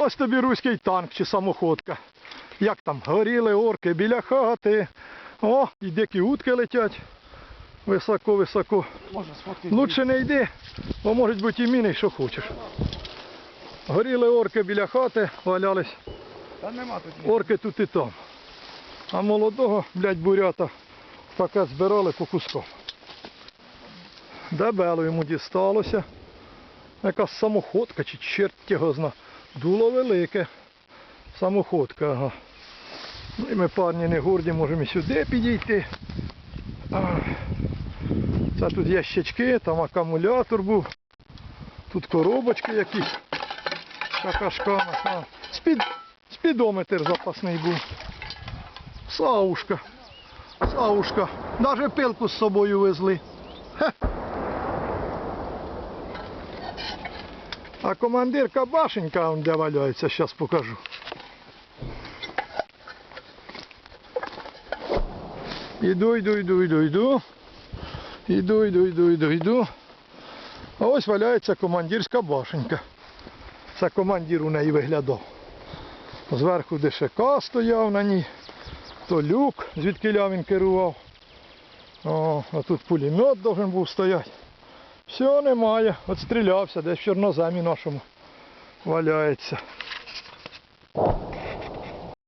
Ось тобі руський танк чи самоходка. Як там, горіли орки біля хати. О, і дикі утки летять. Високо-високо. Лучше не йди, бо можуть бути і міни, що хочеш. Горіли орки біля хати, валялись. Та нема тут. Орки тут і там. А молодого, блядь, бурята, таке збирали по кускам. Дебело йому дісталося. Якась самоходка чи черт його зна. Дуло велике. Самоходка, ага. Ну і ми парні не горді, можемо і сюди підійти. Це тут ящички, там акумулятор був. Тут коробочки якісь. Какашками. А. Спід, спідометр запасний був. Саушка. Саушка. Навіть пилку з собою везли. Хе. А командирка башенька он де валяється, зараз покажу. Іду, йду, йду, йду, йду. Іду, йду, йду, йду, йду. А ось валяється командирська башенька. Це командир у неї виглядав. Зверху ДШК стояв на ній, то люк, звідки він керував. А тут пулемет должен був стояти. Все немає. От стрілявся, десь в чорноземі нашому валяється.